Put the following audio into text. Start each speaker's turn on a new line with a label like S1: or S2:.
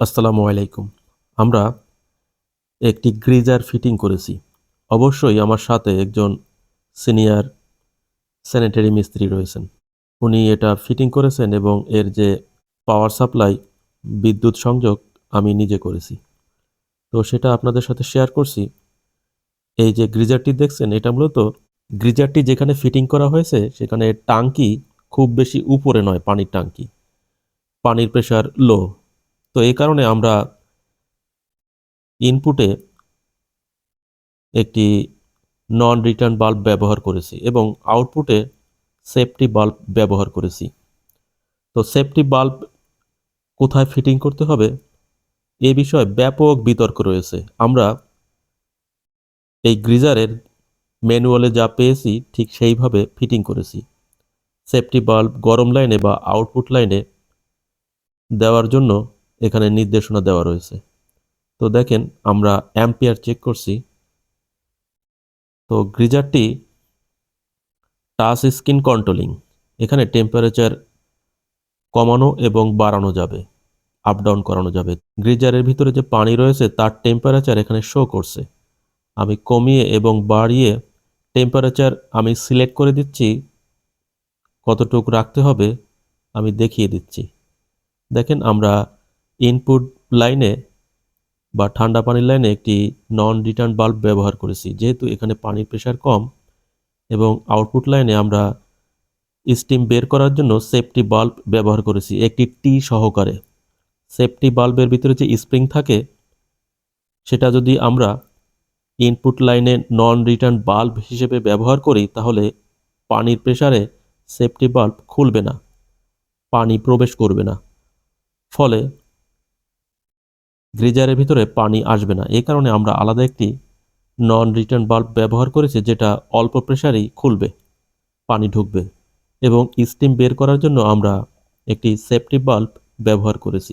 S1: আসসালামু আলাইকুম। আমরা একটি গ্রিজার ফিটিং করেছি। অবশ্যই আমার সাথে একজন সিনিয়র স্যানিটারি মিস্ত্রি রয়েছেন। উনি এটা ফিটিং করেছেন এবং এর যে পাওয়ার সাপ্লাই, বিদ্যুৎ সংযোগ আমি নিজে করেছি। তো সেটা আপনাদের সাথে শেয়ার করছি। এই যে গ্রিজারটি দেখছেন, এটা মূলত গ্রিজারটি যেখানে ফিটিং করা হয়েছে, সেখানে টাঙ্কি খুব বেশি উপরে নয়, পানির টাঙ্কি। পানির প্রেশার লো তো এই কারণে আমরা ইনপুটে একটি নন রিটার্ন বাল্ব ব্যবহার করেছি এবং আউটপুটে সেফটি বাল্ব ব্যবহার করেছি। তো সেফটি বাল্ব কোথায় ফিটিং করতে হবে? এ বিষয়ে ব্যাপক বিতর্ক রয়েছে। আমরা এই গ্রিজারের ম্যানুয়ালে যা পেয়েছি ঠিক সেইভাবে ফিটিং করেছি। সেফটি বাল্ব গরম লাইনে বা আউটপুট লাইনে দেওয়ার জন্য এখানে নির্দেশনা দেওয়া রয়েছে। তো দেখেন, আমরা অ্যাম্পিয়ার চেক করছি। তো গ্রিজারটি টাচ স্ক্রিন কন্ট্রোলিং এখানে টেম্পারেচার কমানো এবং বাড়ানো যাবে আপ ডাউন করানো যাবে। গ্রিজারের ভিতরে যে পানি রয়েছে, তার টেম্পারেচার এখানে শো করছে। আমি কমিয়ে এবং বাড়িয়ে টেম্পারেচার আমি সিলেক্ট করে দিচ্ছি। কতটুকু রাখতে হবে, আমি দেখিয়ে দিচ্ছি। দেখেন, আমরা ইনপুট লাইনে বা ঠান্ডা পানির লাইনে একটি নন রিটার্ন বাল্ব ব্যবহার করেছি। যেহেতু এখানে পানির প্রেশার কম এবং আউটপুট লাইনে আমরা স্টিম বের করার জন্য সেফটি বাল্ব ব্যবহার করেছি একটি টি সহকারে। সেফটি বাল্বের ভিতরে যে স্প্রিং থাকে, সেটা যদি আমরা ইনপুট লাইনে নন রিটার্ন বাল্ব হিসেবে ব্যবহার করি, তাহলে পানির প্রেসারে সেফটি বাল্ব খুলবে না, পানি প্রবেশ করবে না। ফলে গ্রিজারের ভিতরে পানি আসবে না। এ কারণে আমরা আলাদা একটি নন রিটার্ন বাল্ব ব্যবহার করেছি, যেটা অল্প প্রেশারেই খুলবে, পানি ঢুকবে এবং স্টিম বের করার জন্য আমরা একটি সেফটি বাল্ব ব্যবহার করেছি।